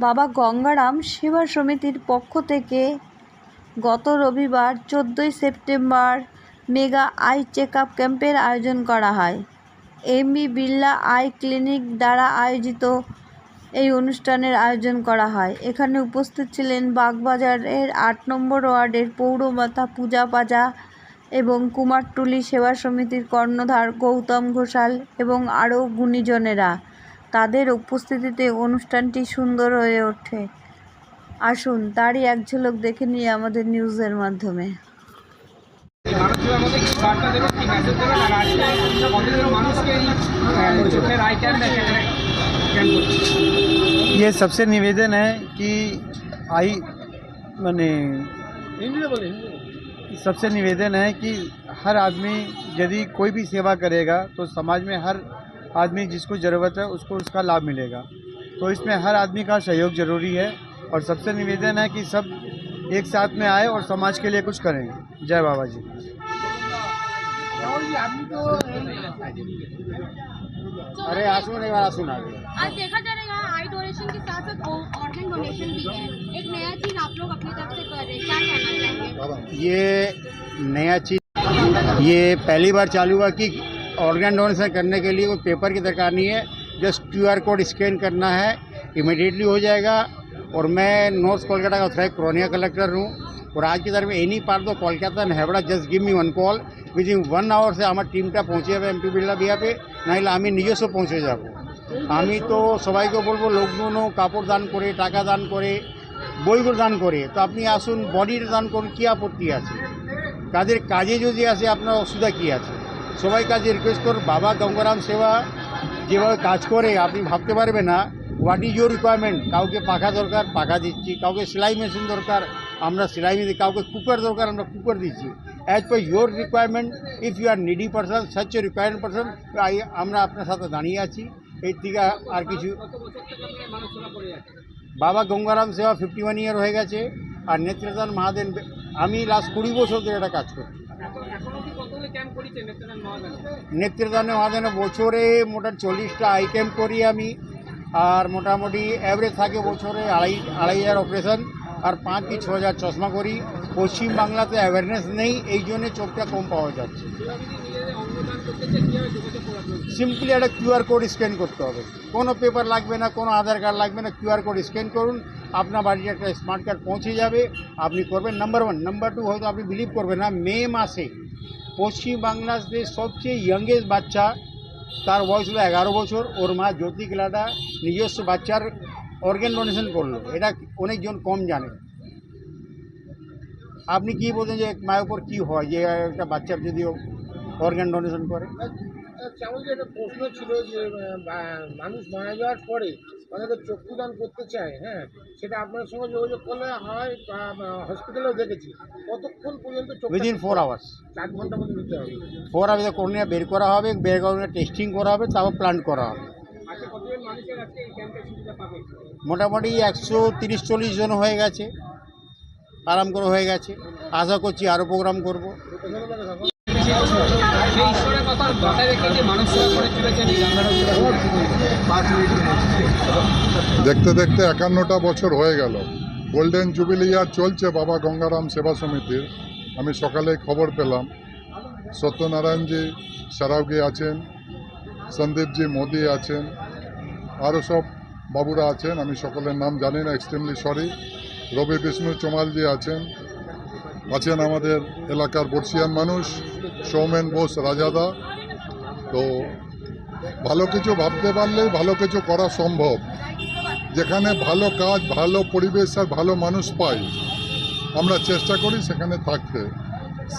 বাবা গঙ্গারাম সেবা সমিতির পক্ষ থেকে গত রবিবার চোদ্দোই September mega eye check up ক্যাম্পের আয়োজন করা হয়। এমবি বিড়লা আই ক্লিনিক দ্বারা আয়োজিত এই অনুষ্ঠানের আয়োজন করা হয়। এখানে উপস্থিত ছিলেন বাগবাজারের আট নম্বর ওয়ার্ডের পৌরমাতা পূজা পাজা এবং কুমারটুলি সেবা সমিতির কর্ণধার গৌতম ঘোষাল এবং আরও গুণীজনেরা। তাদের উপস্থিতিতে অনুষ্ঠানটি সুন্দর হয়ে ওঠে আসুন তারই এক ঝলক দেখে নিয়ে আমাদের নিউজের মাধ্যমে এই মানব সেবার মধ্যে কি বার্তা দেবেন কি মেসেজ দেবেন আর আজকে কতজন মানুষকে এই আহ, চোখের আই ক্যাম্প ক্যাম্প করছে ये सबसे निवेदन है कि आई मैंने सबसे निवेदन है कि हर आदमी यदि कोई भी सेवा करेगा तो समाज में हर आदमी जिसको ज़रूरत है उसको उसका लाभ मिलेगा। तो इसमें हर आदमी का सहयोग ज़रूरी है और सबसे निवेदन है कि सब एक साथ में आए और समाज के लिए कुछ करें। जय बाबा जी। अरे आँसू नहीं आँसू ना आज देखा जा रहा है आई डोनेशन के साथ साथ ऑर्गन डोनेशन भी है। एक नया चीज़ आप लोग अपनी तरफ़ से कर रहे हैं। क्या कहना चाहेंगे? ये नया चीज़ ये पहली बार चालू हुआ कि ऑर्गन डोनेशन करने के लिए कोई पेपर की दरकार नहीं है जस्ट क्यूआर कोड स्कैन करना है इमिडिएटली हो जाएगा और मैं नॉर्थ कोलकाता का उत्तरायक क्रोनिया कलेक्टर हूँ और आज की तरफ any part of Kolkata and Howrah just give me one call within one আওয়ার্সে আমার টিমটা পৌঁছে যাবে এমপি বিড়লা বিহাপে নাহলে আমি নিজস্ব পৌঁছে যাব আমি তো সবাইকে বলবো লোকজনও কাপড় দান করে টাকা দান করে বইগুলো দান করে তো আপনি আসুন বডিটা দান করুন কী আপত্তি আছে কাজের কাজে যদি আসে আপনার অসুবিধা কী আছে সবাই কাজে রিকোয়েস্ট করুন। বাবা গঙ্গারাম সেবা যেভাবে কাজ করে, আপনি ভাবতে পারবেন না। হোয়াট ইজ ইউর রিকোয়ারমেন্ট কাউকে পাখা দরকার, পাখা দিচ্ছি। কাউকে সেলাই মেশিন দরকার, আমরা সেলাই মেশিন কাউকে কুকার দরকার, আমরা কুকার দিচ্ছি। As per your requirement if you are needy person such requirement person আমরা আপনার সাথে দাঁড়িয়ে আছি। এর থেকে আর কিছু করে বাবা গঙ্গারাম সেবা ফিফটি ওয়ান ইয়ার হয়ে গেছে। আর নেত্রদান মহাদেন আমি লাস্ট কুড়ি বছর ধরে এটা কাজ করছি। এখন এখনও কি নেত্রদানে মহাদানে বছরে মোটা চল্লিশটা আইটেম করি আমি। আর মোটামুটি অ্যাভারেজ থাকে বছরে আড়াই আড়াই হাজার অপারেশন আর পাঁচ কি ছ হাজার চশমা করি। পশ্চিমবাংলাতে অ্যাওয়ারনেস নেই, এই জন্যে চোখটা কম পাওয়া যাচ্ছে। সিম্পলি একটা কিউআর কোড স্ক্যান করতে হবে। কোনো পেপার লাগবে না, কোনো আধার কার্ড লাগবে না কিউআর কোড স্ক্যান করুন। আপনার বাড়িতে একটা স্মার্ট কার্ড পৌঁছে যাবে। আপনি করবেন নাম্বার ওয়ান নাম্বার টু হয়তো আপনি বিলিভ করবেন না, মে মাসে পশ্চিম বাংলাদেশের সবচেয়ে ইয়াংগেস্ট বাচ্চা, তার বয়স হলো এগারো বছর। ওর মা জ্যোতি কিলাটা নিজস্ব বাচ্চার অর্গ্যান ডোনেশন করল। এটা অনেকজন কম জানে। আপনি কি বলছেন যে মায়ের উপর কী হয় যে একটা বাচ্চার যদি অর্গ্যান ডোনেশন করে? একটা প্রশ্ন ছিল যে মানুষ মারা যাওয়ার পরে অনেকে চক্ষুদান করতে চায় হ্যাঁ? সেটা আপনার সঙ্গে যোগাযোগ করলে হয় হসপিটালেও দেখেছি। কতক্ষণ পর্যন্ত উইদিন ফোর আওয়ার্স চার ঘণ্টা মতো নিতে হবে। ফোর আওয়ার্সে কর্নিয়া বের করা হবে বের করে টেস্টিং করা হবে তারপর প্লান্ট করা হবে। পাবে? মোটামুটি একশো তিরিশ চল্লিশ জন হয়ে গেছে। আরাম করে হয়ে গেছে। আশা করছি আরও প্রোগ্রাম করব। সেই ঈশ্বরের কথা মাথায় রেখে যে মানব সেবা করে চলেছেন এই দেখতে দেখতে একান্নটা বছর হয়ে গেল। গোল্ডেন জুবিলি ইয়ার চলছে বাবা গঙ্গারাম সেবা সমিতির। আমি সকালে খবর পেলাম। সত্যনারায়ণজি সারাওগি আছেন সন্দীপজি মোদি আছেন আরও সব বাবুরা আছেন। আমি সকলের নাম জানি না এক্সট্রিমলি সরি রবি বিষ্ণু চমালজি আছেন আছেন আমাদের এলাকার বর্ষিয়ান মানুষ। সৌমেন বোস রাজাদা। তো ভালো কিছু ভাবতে পারলেই ভালো কিছু করা সম্ভব। যেখানে ভালো কাজ, ভালো পরিবেশ আর ভালো মানুষ পাই আমরা চেষ্টা করি সেখানে থাকতে।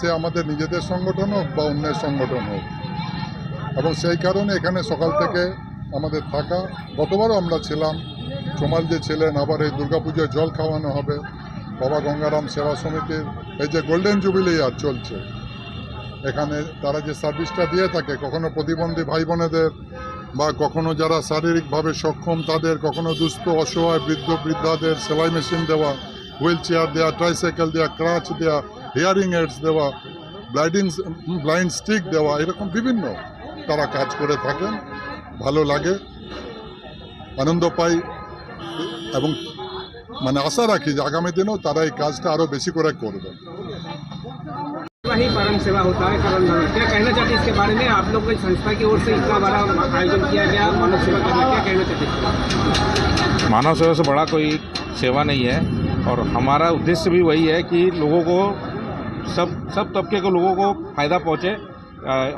সে আমাদের নিজেদের সংগঠন হোক বা অন্যের সংগঠন হোক। এবং সেই কারণে এখানে সকাল থেকে আমাদের থাকা। গতবারও আমরা ছিলাম। চমাল যে ছিলেন, আবার এই দুর্গাপুজোয় জল খাওয়ানো হবে। বাবা গঙ্গারাম সেবা সমিতির এই যে গোল্ডেন জুবিলি আর চলছে। এখানে তারা যে সার্ভিসটা দিয়ে থাকে, কখনো প্রতিবন্ধী ভাই বোনেদের বা কখনো যারা শারীরিকভাবে সক্ষম, তাদের কখনো দুস্থ, অসহায়, বৃদ্ধ, বৃদ্ধাদের সেলাই মেশিন দেওয়া হুইল চেয়ার দেওয়া ট্রাইসাইকেল দেওয়া ক্রাচ দেওয়া হিয়ারিং এডস দেওয়া ব্লাইডিং ব্লাইন্ড স্টিক দেওয়া, এরকম বিভিন্ন তারা কাজ করে থাকেন। ভালো লাগে, আনন্দ পাই এবং মানে আশা রাখি যে আগামী দিনেও তারা এই কাজটা আরও বেশি করে করবে। सेवा ही परम सेवा होता है करण धर्म क्या कहना चाहते हैं इसके बारे में? आप लोग की संस्था की ओर से इतना बड़ा आयोजन किया गया मानव सेवा करना क्या कहना चाहते हैं? मानव सेवा से बड़ा कोई सेवा नहीं है और हमारा उद्देश्य भी वही है कि लोगों को सब सब तबके के लोगों को फ़ायदा पहुँचे।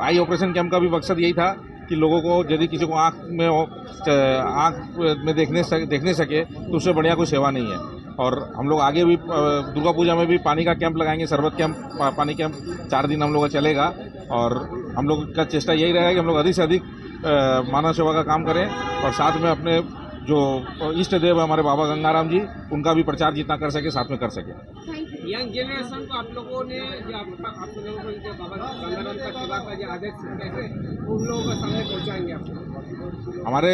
आई ऑपरेशन कैंप का भी मकसद यही था कि लोगों को यदि किसी को आँख में आँख में देखने सक, देखने सके तो उससे बढ़िया कोई सेवा नहीं है। और हम लोग आगे भी दुर्गा पूजा में भी पानी का कैंप लगाएँगे शरबत कैंप पानी कैंप चार दिन हम लोग का चलेगा। और हम लोग का चेष्टा यही रहेगा कि हम लोग अधिक से अधिक मानव सेवा का काम करें और साथ में अपने जो इष्ट देव है हमारे बाबा गंगाराम जी उनका भी प्रचार जितना कर सके साथ में कर सके। यंग जनरेशन को आप लोगों ने जो आप लोगों को जो बाबा गंगाराम का सेवा का जो आदेश उन लोगों के सामने पहुंचाएँगे आप हमारे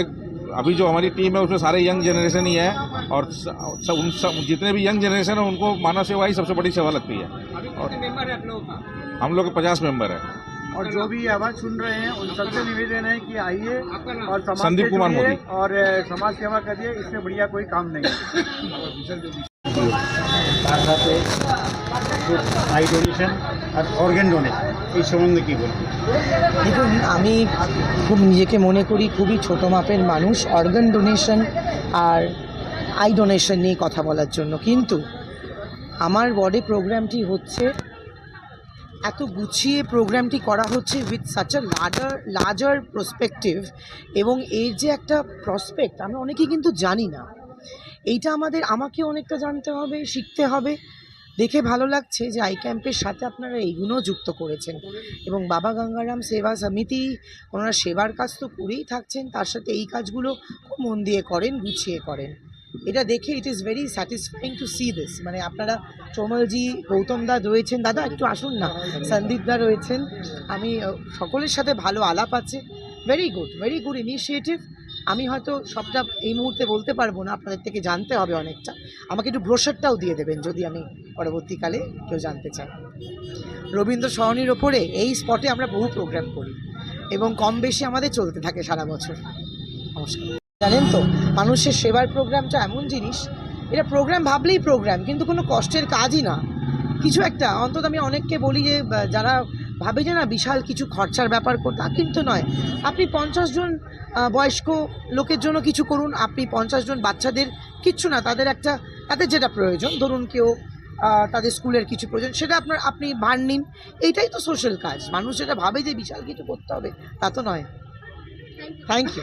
अभी जो हमारी टीम है उसमें सारे यंग जनरेशन ही है। और स- स- उन सब जितने भी यंग जनरेशन है उनको मानव सेवा ही सबसे बड़ी सेवा लगती है अभी कितने मेंबर है आप लोगों का हम लोग के पचास मेंबर है और जो भी आवाज़ सुन रहे हैं उन सबसे निवेदन है कि आइए आपका नाम और समाज संदीप से कुमार जुड़िए मोदी। और अ, समाज सेवा करिए इससे बढ़िया कोई काम नहीं है তার সাথে আই ডোনেশন আর অর্গ্যান ডোনেশন এই সম্বন্ধে কী বলবেন দেখুন আমি খুব নিজেকে মনে করি খুবই ছোটো মাপের মানুষ অর্গান ডোনেশন আর আই ডোনেশন নিয়ে কথা বলার জন্য। কিন্তু আমার ওয়ার্ডে প্রোগ্রামটি হচ্ছে, এত গুছিয়ে প্রোগ্রামটি করা হচ্ছে with such a larger larger prospective এবং এর যে একটা প্রসপেক্ট আমরা অনেকেই কিন্তু জানি না। এইটা আমাদের, আমাকে অনেকটা জানতে হবে, শিখতে হবে। দেখে ভালো লাগছে যে আই ক্যাম্পের সাথে আপনারা এইগুলোও যুক্ত করেছেন। এবং বাবা গঙ্গারাম সেবা সমিতি, ওনারা সেবার কাজ তো করেই থাকছেন, তার সাথে এই কাজগুলো খুব মন দিয়ে করেন, গুছিয়ে করেন। এটা দেখে it is very satisfying to see this মানে আপনারা চমলজি, গৌতম দা রয়েছেন। দাদা, একটু আসুন না। সন্দীপ দা রয়েছেন। আমি সকলের সাথে ভালো আলাপ আছে। Very good very good initiative আমি হয়তো সবটা এই মুহূর্তে বলতে পারব না, আপনাদের থেকে জানতে হবে অনেকটা। আমাকে একটু ব্রোশারটাও দিয়ে দেবেন, যদি আমি পরবর্তীকালে কেউ জানতে চাই রবীন্দ্র সরণির ওপরে এই স্পটে আমরা বহু প্রোগ্রাম করি এবং কম বেশি আমাদের চলতে থাকে সারা বছর। নমস্কার। জানেন তো? মানুষের সেবার প্রোগ্রামটা এমন জিনিস এটা প্রোগ্রাম ভাবলেই প্রোগ্রাম কিন্তু কোনো কষ্টের কাজই না। কিছু একটা অন্তত আমি অনেককে বলি যে যারা ভাবে যে না বিশাল কিছু খরচার ব্যাপার কর তা কিন্তু নয়। আপনি পঞ্চাশ জন বয়স্ক লোকের জন্য কিছু করুন আপনি পঞ্চাশ জন বাচ্চাদের কিচ্ছু না তাদের একটা তাদের যেটা প্রয়োজন ধরুন কেউ তাদের স্কুলের কিছু প্রয়োজন সেটা আপনার আপনি ভার নিন। এইটাই তো সোশ্যাল কাজ। মানুষ যেটা ভাবে যে বিশাল কিছু করতে হবে তা তো নয়। Thank you